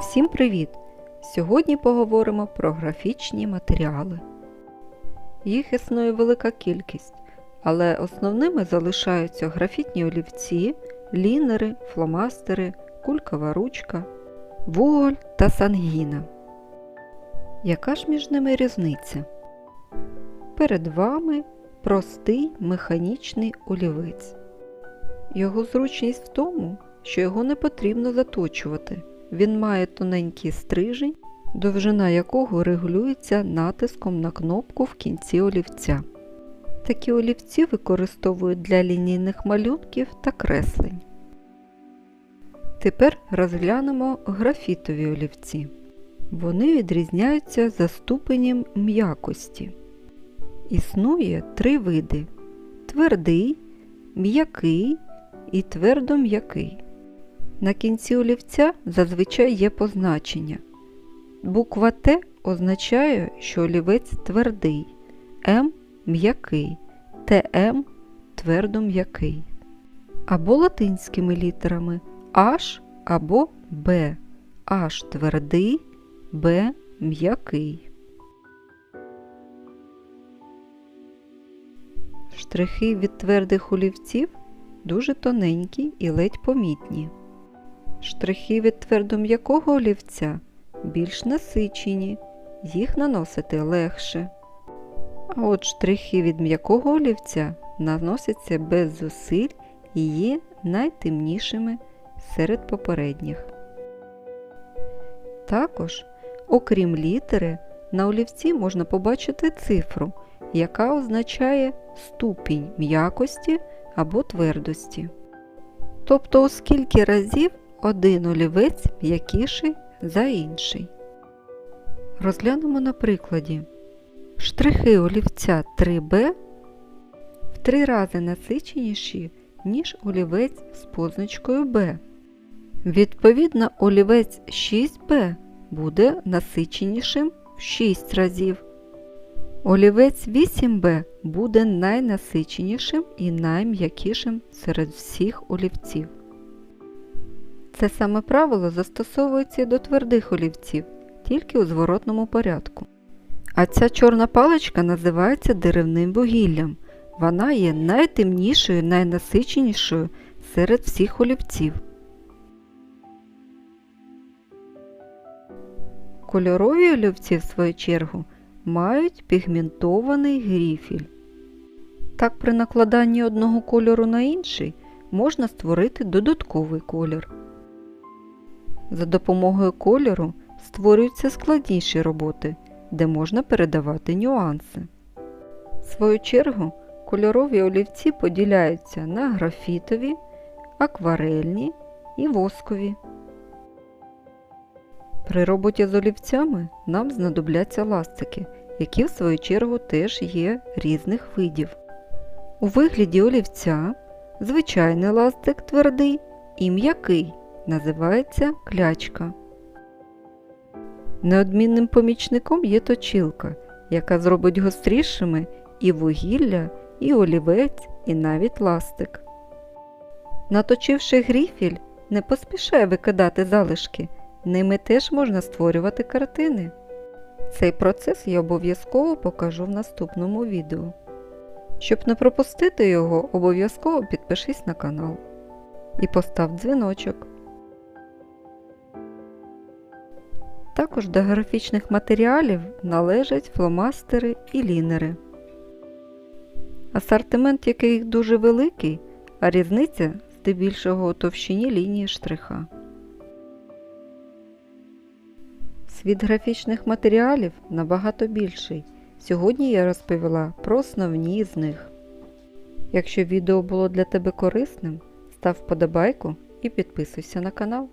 Всім привіт! Сьогодні поговоримо про графічні матеріали. Їх існує велика кількість, але основними залишаються графітні олівці, лінери, фломастери, кулькова ручка, вуголь та сангіна. Яка ж між ними різниця? Перед вами простий механічний олівець. Його зручність в тому, що його не потрібно заточувати. Він має тоненький стрижень, довжина якого регулюється натиском на кнопку в кінці олівця. Такі олівці використовують для лінійних малюнків та креслень. Тепер розглянемо графітові олівці. Вони відрізняються за ступенем м'якості. Існує три види: твердий, м'який і твердо-м'який. На кінці олівця зазвичай є позначення. Буква Т означає, що олівець твердий, М м'який, ТМ твердо м'який. Або латинськими літерами H або Б. H твердий, Б м'який. Штрихи від твердих олівців дуже тоненькі і ледь помітні. Штрихи від твердом'якого олівця більш насичені, їх наносити легше. А от штрихи від м'якого олівця наносяться без зусиль і є найтемнішими серед попередніх. Також, окрім літери, на олівці можна побачити цифру, яка означає ступінь м'якості або твердості. Тобто, у скільки разів один олівець м'якіший за інший. Розглянемо на прикладі. Штрихи олівця 3B в три рази насиченіші, ніж олівець з позначкою B. Відповідно, олівець 6B буде насиченішим в 6 разів. Олівець 8B буде найнасиченішим і найм'якішим серед всіх олівців. Це саме правило застосовується і до твердих олівців, тільки у зворотному порядку. А ця чорна паличка називається деревним вугіллям. Вона є найтемнішою, найнасиченішою серед всіх олівців. Кольорові олівці, в свою чергу, мають пігментований гріфіль. Так, при накладанні одного кольору на інший можна створити додатковий колір. За допомогою кольору створюються складніші роботи, де можна передавати нюанси. В свою чергу, кольорові олівці поділяються на графітові, акварельні і воскові. При роботі з олівцями нам знадобляться ластики, які в свою чергу теж є різних видів. У вигляді олівця звичайний ластик твердий і м'який називається клячка. Неодмінним помічником є точилка, яка зробить гострішими і вугілля, і олівець, і навіть ластик. Наточивши гріфіль, не поспішай викидати залишки, ними теж можна створювати картини. Цей процес я обов'язково покажу в наступному відео. Щоб не пропустити його, обов'язково підпишись на канал і постав дзвіночок. Також до графічних матеріалів належать фломастери і лінери. Асортимент яких дуже великий, а різниця здебільшого у товщині лінії штриха. Світ графічних матеріалів набагато більший. Сьогодні я розповіла про основні з них. Якщо відео було для тебе корисним, став вподобайку і підписуйся на канал.